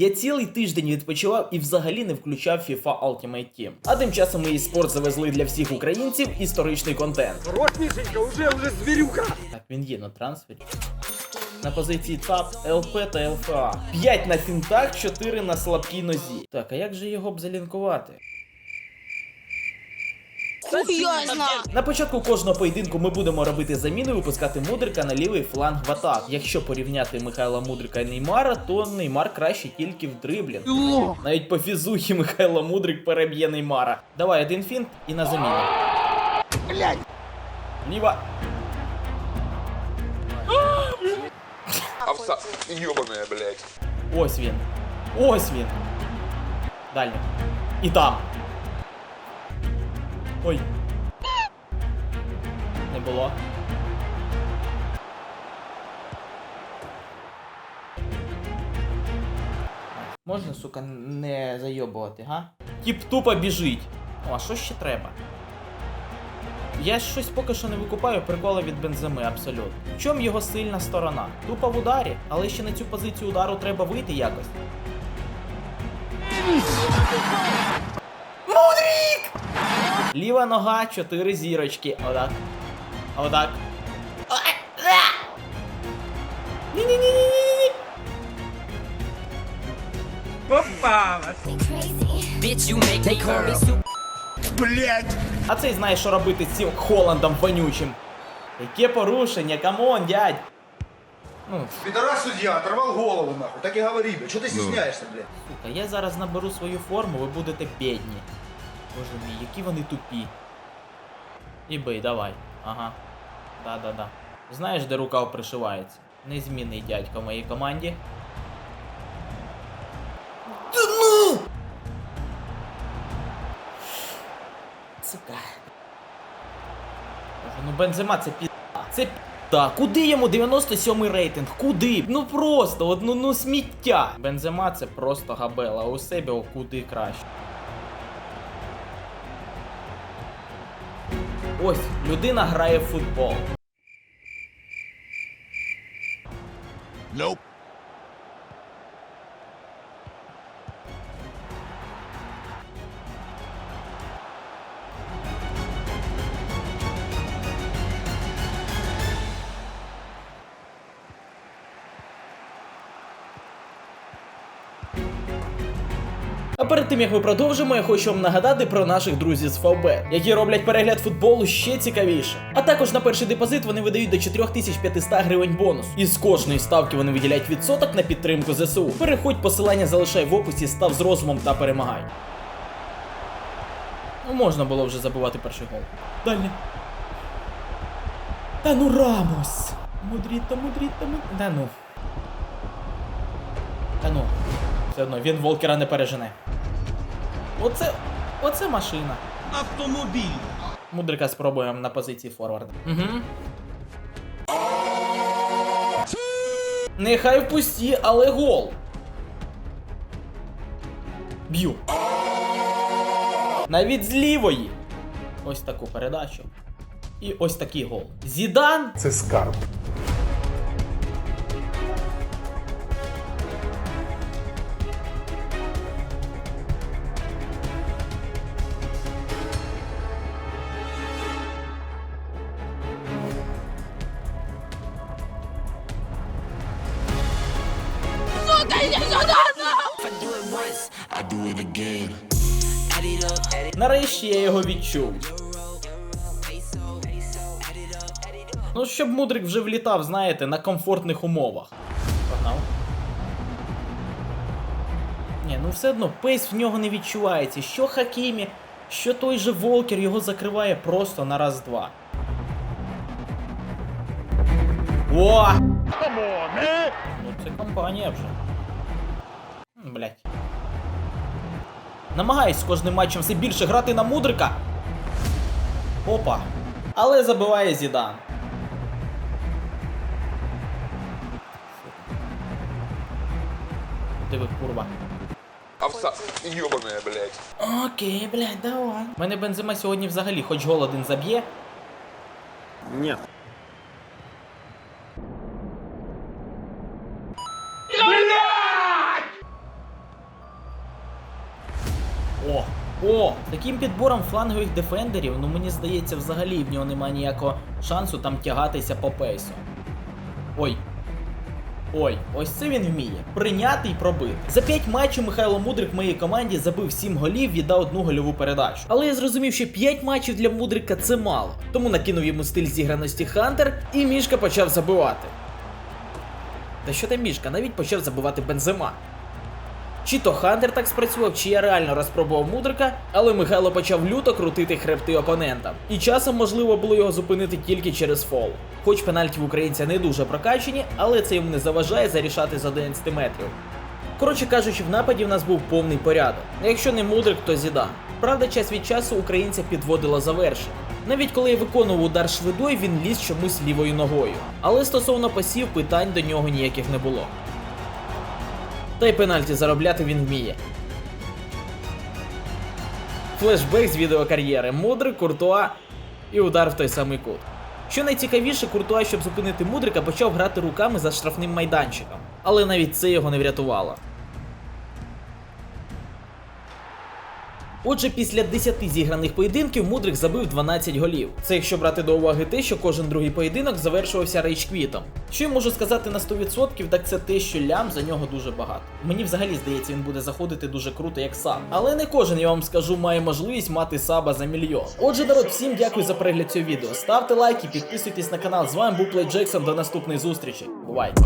Я цілий тиждень відпочивав і взагалі не включав FIFA Ultimate Team. А тим часом ми спорт завезли для всіх українців історичний контент. Хорош, Мишенька, уже, вже звірюка. Так, він є на трансфері. На позиції ТАП, ЛП та ЛФА. 5 на фінтах, 4 на слабкій нозі. Так, а як же його б залінкувати? Серйозно. На початку кожного поєдинку ми будемо робити заміну і випускати Мудрика на лівий фланг в атак. Якщо порівняти Михайла Мудрика і Неймара, то Неймар краще тільки в дриблінг. Навіть по фізухі Михайло Мудрик переб'є Неймара. Давай один фінт і на заміну. Блядь. Ліва. Овса... Ёбаная, блядь. Ось він. Ось він. Далі. І там. Ой. Не було. Можна, сука, не зайобувати, га? Тіп тупо біжить. О, а що ще треба? Я щось поки що не викупаю приколи від бенземи абсолютно. В чому його сильна сторона? Тупо в ударі, але ще на цю позицію удару треба вийти якось. Ліва нога, чотири зірочки. Отак. Отак. Ні-ні-ні-ні-ні-ні. Super. Блядь. А цей знає, що робити з цим Холландом вонючим. Яке порушення, камон, дядь. Ну, Пидорас судья, оторвал голову нахуй. Так и говори, блядь. Что ты стесняешься, блядь? сука, я зараз наберу свою форму, ви будете бідні. Боже мій, які вони тупі. І бий, давай. Ага. Да-да-да. Знаєш, де рукав пришивається? Незмінний дядько в моїй команді. Та ну! Сука. Ну бензема це пізда. Це пізда. Куди йому 97-й рейтинг? Куди? Ну просто, от, ну, ну сміття. Бензема це просто габела, у себе куди краще. Ось, людина грає в футбол. А перед тим як ми продовжимо, я хочу вам нагадати про наших друзів з ФБ, які роблять перегляд футболу ще цікавіше. А також на перший депозит вони видають до 4500 гривень бонус. І з кожної ставки вони виділяють відсоток на підтримку ЗСУ. Переходь, посилання залишай в описі, став з розумом та перемагай. Ну, можна було вже забивати перший гол. Далі. Та ну Рамос! Мудріто, мудріто, мудріто. Та ну. Та ну. Все одно, він Волкера не пережене. Оце. Оце машина. Автомобиль. Мудрика спробуємо на позиції форварда. Угу. Нехай в пусті, але гол. Б'ю. Навіть з лівої. Ось таку передачу. І ось такий гол. Зідан Це скарб. Нарешті я його відчув. Ну, щоб мудрик вже влітав, знаєте, на комфортних умовах. Погнав. Ні, ну все одно пейс в нього не відчувається. Що Хакімі, що той же Волкер його закриває просто на раз-два. О! Ну це компанія вже. М, Блять. Намагаюсь з кожним матчем все більше грати на мудрика. Опа. Але забиває Зідан. Диви, курва. Овса... Ёбаная, блядь. Окей, блядь, давай. У Мене бензима сьогодні взагалі хоч гол один заб'є. Нет. О, таким підбором флангових дефендерів, ну мені здається, взагалі в нього немає ніякого шансу там тягатися по пейсу. Ой. Ой, ось це він вміє. Прийняти і пробити. За 5 матчів Михайло Мудрик в моїй команді забив 7 голів, віддав одну гольову передачу. Але я зрозумів, що 5 матчів для Мудрика це мало. Тому накинув йому стиль зіграності Хантер, і Мішка почав забивати. Та що там Мішка, навіть почав забивати бензима. Чи то Хантер так спрацював, чи я реально розпробував мудрика, але Михайло почав люто крутити хребти опонентам. І часом можливо було його зупинити тільки через фол. Хоч пенальті в українця не дуже прокачені, але це йому не заважає зарішати з 11 метрів. Коротше кажучи, в нападі в нас був повний порядок. Якщо не мудрик, то зідан. Правда, час від часу українця підводило завершення. Навіть коли я виконував удар швидой, він ліз чомусь лівою ногою. Але стосовно пасів, питань до нього ніяких не було. Та й пенальті заробляти він вміє. Флешбек з відеокар'єри, мудрик, куртуа і удар в той самий кут. Що найцікавіше, Куртуа, щоб зупинити мудрика, почав грати руками за штрафним майданчиком, але навіть це його не врятувало. Отже, після 10 зіграних поєдинків Мудрик забив 12 голів. Це якщо брати до уваги те, що кожен другий поєдинок завершувався рейдж-квітом. Що я можу сказати на 100%, так це те, що лям за нього дуже багато. Мені взагалі здається, він буде заходити дуже круто, як саб. Але не кожен, я вам скажу, має можливість мати саба за мільйон. Отже, народ, всім дякую за перегляд цього відео. Ставте лайки, підписуйтесь на канал. З вами був Плей Джексон. До наступної зустрічі. Бувайте!